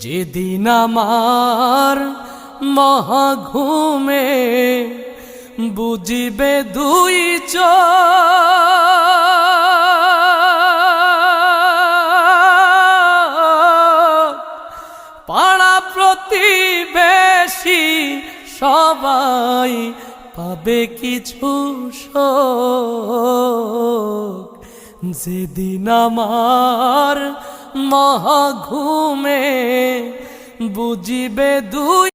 যেদিন আমার মহাঘুমে বুঝিবে দুই পাড়া প্রতিবেশী সবাই পাবে কিছু যেদিন আমার মহাঘুমে বুঝিবে দুই